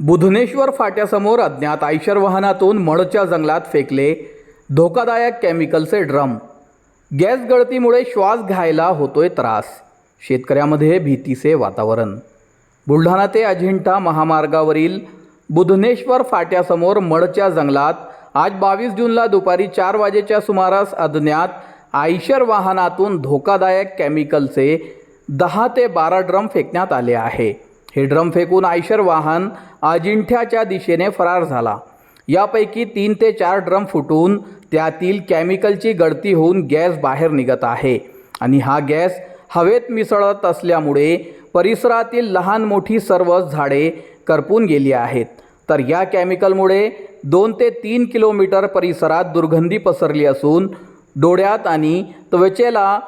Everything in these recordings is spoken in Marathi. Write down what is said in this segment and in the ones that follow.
बुधनेश्वर फाट्यासमोर अज्ञात आयशर वाहनातून मळच्या जंगलात फेकले धोकादायक केमिकलचे ड्रम. गॅस गळतीमुळे श्वास घ्यायला होतोय त्रास. शेतकऱ्यामध्ये भीतीचे वातावरण. बुलढाणा ते अजिंठा महामार्गावरील बुधनेश्वर फाट्यासमोर मळच्या जंगलात आज बावीस जूनला दुपारी चार वाजेच्या सुमारास अज्ञात आयशर वाहनातून धोकादायक केमिकलचे दहा ते बारा ड्रम फेकण्यात आले आहे. हे ड्रम फेकून आयशर वाहन अजिंठ्याच्या दिशेने फरार झाला. यापैकी तीन ते चार ड्रम फुटून त्यातील केमिकलची गळती होऊन गॅस बाहेर निघत आहे. आणि हा गॅस हवेत मिसळत असल्यामुळे परिसरातील लहान मोठी सर्व झाडे करपून गेली आहेत. तर या केमिकलमुळे दोन ते तीन किलोमीटर परिसरात दुर्गंधी पसरली असून डोळ्यात आणि त्वचेला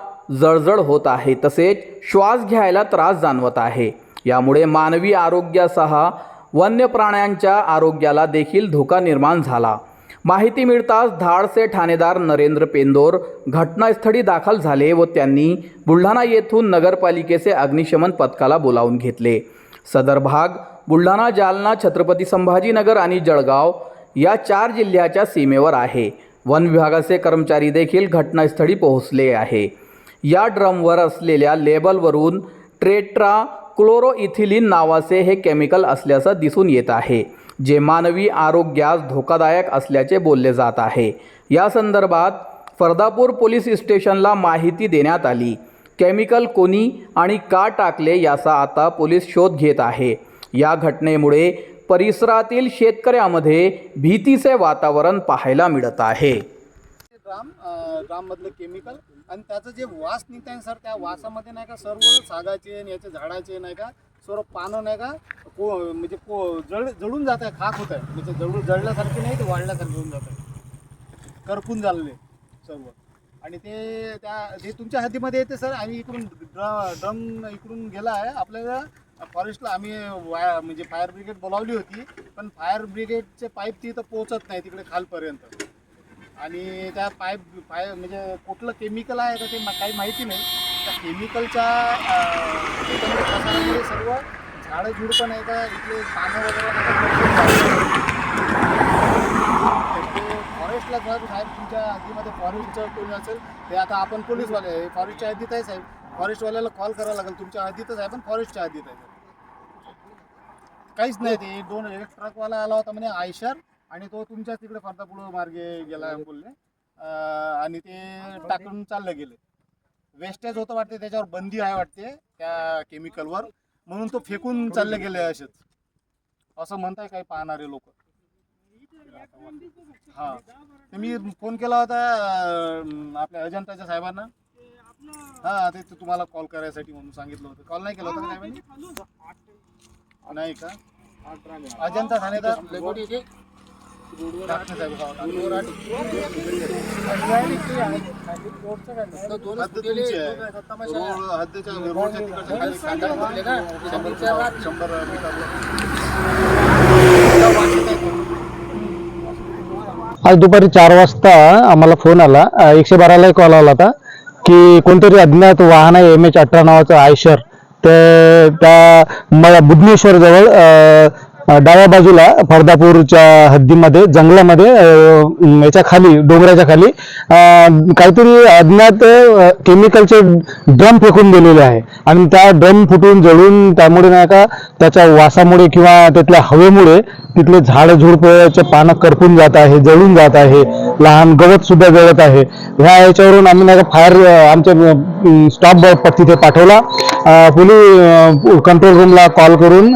जळजळ होत आहे. तसेच श्वास घ्यायला त्रास जाणवत आहे. यामुळे मानवी आरोग्यासह वन्य प्राण्यांच्या आरोग्याला देखील धोका निर्माण झाला. माहिती मिळताच धाडसे ठाणेदार नरेंद्र पेंदोर घटनास्थळी दाखल झाले व त्यांनी बुलढाणा येथून नगरपालिकेचे अग्निशमन पथकाला बोलावून घेतले. सदर भाग बुलढाणा जालना छत्रपती संभाजीनगर आणि जळगाव या चार जिल्ह्याच्या सीमेवर आहे. वन विभागाचे कर्मचारी देखील घटनास्थळी पोहोचले आहे. या ड्रमवर असलेल्या लेबलवरून ट्रेट्रा क्लोरोइथिलीन नावाचे हे केमिकल असल्याचं दिसून येत आहे जे मानवी आरोग्यास धोकादायक असल्याचे बोलले जात आहे. या संदर्भात फरदापूर पोलीस स्टेशनला माहिती देण्यात आली. केमिकल कोणी आणि का टाकले याचा आता पोलीस शोध घेत आहे. या घटनेमुळे परिसरातील शेतकऱ्यामध्ये भीतीचे वातावरण पाहायला मिळत आहे. राम ग्राममधलं केमिकल आणि त्याचं जे वास निघत आहे सर त्या वासामध्ये नाही का सर्व सागाचे आणि याचे झाडाचे नाही का सर्व पानं नाही का को म्हणजे को जळ जळून जात आहे खाक होत आहे म्हणजे जळून जळल्यासारखे नाही ते वाढल्यासारखे होऊन जात आहे करपून झालेले सर्व. आणि ते त्या जे तुमच्या हद्दीमध्ये येते सर आम्ही इकडून ड्र ड्रम इकडून गेला आहे. आपल्याला फॉरेस्टला आम्ही वाया म्हणजे फायर ब्रिगेड बोलावली होती पण फायर ब्रिगेडचे पाईप तिथं पोहोचत नाही तिकडे खालपर्यंत. आणि त्या पाईप पाय म्हणजे कुठलं केमिकल आहे का ते काही माहिती नाही. त्या केमिकलच्या त्याच्यामुळे प्रसारामुळे सर्व झाडं झुडपं नाही का इथले पानं वगैरे ते फॉरेस्टला जर साहेब तुमच्या हद्दीमध्ये फॉरेस्टचं कोणी असेल ते आता आपण पोलीसवाले फॉरेस्टच्या हद्दीत आहे साहेब. फॉरेस्टवाल्याला कॉल करावा लागेल. तुमच्या हद्दीतच आहे पण फॉरेस्टच्या हद्दीत आहे. काहीच नाही ते दोन एक ट्रकवाला आला होता म्हणे आयशर. आणि तो तुमच्या तिकडे फरदापुढं मार्गे गेला बोलले अं, आणि ते टाकून चाललं गेले. वेस्टेज होतं वाटते त्याच्यावर बंदी आहे वाटते त्या केमिकलवर म्हणून तो फेकून चालले गेले असेच. असं म्हणताय काही पाहणारे लोक. हा. ते मी फोन केला होता अं, आपल्या अजंताच्या साहेबांना. हा ते ते तुम्हाला कॉल करायसाठी म्हणून सांगितलं होतं. कॉल नाही केला होता का साहेबांनी? नाही का? अजंता ठाणेदार. आज दुपारी चार वाजता आम्हाला फोन आला. एकशे बाराला कॉल आला होता की कोणतरी अज्ञात वाहन आहे एम एच अठरा नावाचं आयशर. ते त्या बुधनेश्वर जवळ डाव्या बाजूला फरदापूरच्या हद्दीमध्ये जंगलामध्ये याच्या खाली डोंगराच्या खाली काहीतरी अज्ञात केमिकलचे ड्रम फेकून दिलेले आहे. आणि त्या ड्रम फुटून जळून त्यामुळे नाही का त्याच्या वासामुळे किंवा त्यातल्या हवेमुळे तिथले झाड झुडपचे पानं करपून जात आहे जळून जात आहे लहान गवत सुद्धा जळत आहे. ह्या याच्यावरून आम्ही नाही का फायर आमच्या स्टॉप तिथे पाठवला. पोलीस कंट्रोल रूमला कॉल करून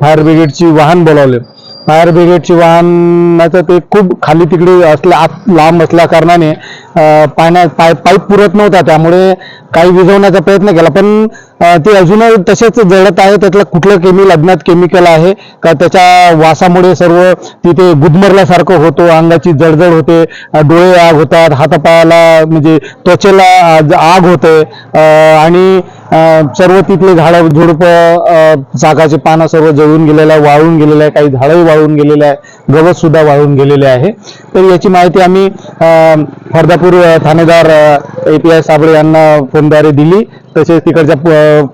फायर ब्रिगेडची वाहन बोलावले. फायर ब्रिगेडची वाहनाचं ते खूप खाली तिकडे असल्या आत लांब असल्या कारणाने अं, पाण्यात पाईप पाईप पुरत नव्हता. त्यामुळे काही विझवण्याचा प्रयत्न केला. पण ते अजूनही तसेच जळत आहे. त्यातलं कुठलं केमिकल अज्ञात केमिकल आहे. का त्याच्या वासामुळे सर्व तिथे गुदमरल्यासारखं होतो. अंगाची जळजळ होते. डोळे आग होतात. हातापायाला म्हणजे त्वचेला आग होते. आणि सर्व तिथले झाडं झुडपं चाकाचे पानं सर्व जळून गेलेलं आहे वाळून गेलेलं आहे काही झाडंही वाळून गेलेलं आहे गवत सुद्धा वाळून गेलेले आहे. तर याची माहिती आम्ही फरदापूर अ, ठाणेदार ए पी आय साबळे यांना फोनद्वारे दिली. तसेच तिकडच्या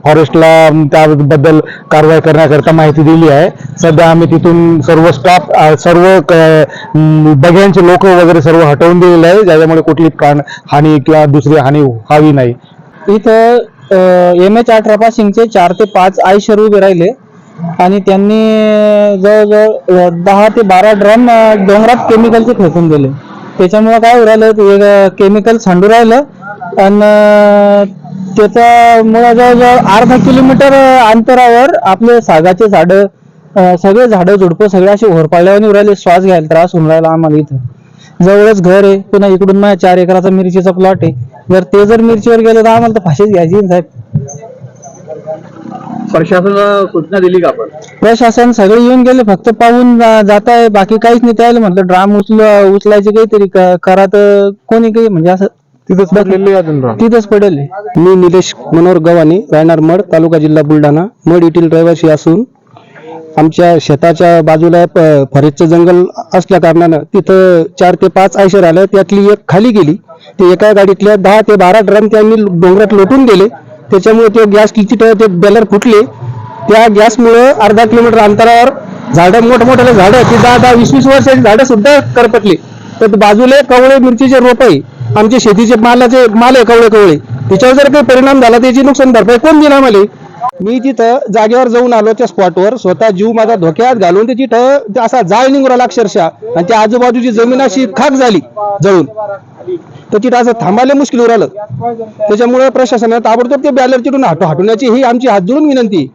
फॉरेस्टला त्याबद्दल कारवाई करण्याकरता माहिती दिली आहे. सध्या आम्ही तिथून सर्व स्टाफ सर्व बघ्यांचे लोक वगैरे सर्व हटवून दिलेले आहे. ज्याच्यामुळे कुठली प्राण हानी किंवा दुसरी हानी व्हावी नाही. इथं एम एच अठरा पासिंगचे चार ते पाच आयशर उभे राहिले. आणि त्यांनी जवळजवळ दहा ते बारा ड्रम डोंगरात केमिकलचे फेकून दिले. त्याच्यामुळे काय होऊ राहिलं केमिकल सांडू राहिलं. आणि त्याच्यामुळे जवळजवळ अर्धा किलोमीटर अंतरावर आपले सागाचे झाडं सगळे झाडं झुडपं सगळे असे होरपाळल्यावर उरायले राहिले. श्वास घ्यायला त्रास होऊन राहिला आम्हाला इथं. जवळच घर आहे पुन्हा इकडून माझ्या चार एकराचा मिरचीचा प्लॉट आहे. जर ते जर मिरचीवर गेलं तर आम्हाला तर फाशीच घ्यायची ना साहेब. प्रशासनाला सूचना दिली का आपण? प्रशासन सगळे येऊन गेले फक्त पाहून जा- जात आहे बाकी काहीच नाही. त्याला म्हटलं ड्राम उचल उचलायचे काहीतरी क- करा तर कोणी काही म्हणजे असं तिथंच पडलेली तिथंच पडेल. मी निलेश मनोहर गव्हाणे राहणार मड तालुका जिल्हा बुलढाणा. मड येथील रहिवासी असून आमच्या शेताच्या बाजूला प- जंगल असल्या कारणानं तिथं चार ते पाच आयशर आलं. त्यातली एक खाली गेली. ते एका गाडीतल्या दहा ते बारा ड्रम त्यांनी डोंगरात लोटून गेले. त्याच्यामुळे ते गॅस तिथं ते बेलर फुटले. त्या गॅसमुळं अर्धा किलोमीटर अंतरावर झाडं मोठमोठ्याला झाडं ती दहा दहा वीस वीस वर्षाची झाडं सुद्धा करपटली. तर बाजूला कवळे मिरचीचे रोप आहे. आमचे शेतीचे मालाचे माल आहे कवळे कवळे. त्याच्यावर जर काही परिणाम झाला त्याची नुकसान भरपाई कोण देणार मला? मी तिथं जागेवर जाऊन आलो त्या स्पॉटवर स्वतः जीव माझा धोक्यात घालून ते तिथं असा जाळ निघून राहिला अक्षरशः. आणि त्या आजूबाजूची जमीन अशी खाक झाली जळून. तर तिथं असं थांबायला मुश्किल उरालं त्याच्यामुळे प्रशासनाने ताबडतोब ते बॅलर तिथून हटव हटवण्याची ही आमची हात जोडून विनंती.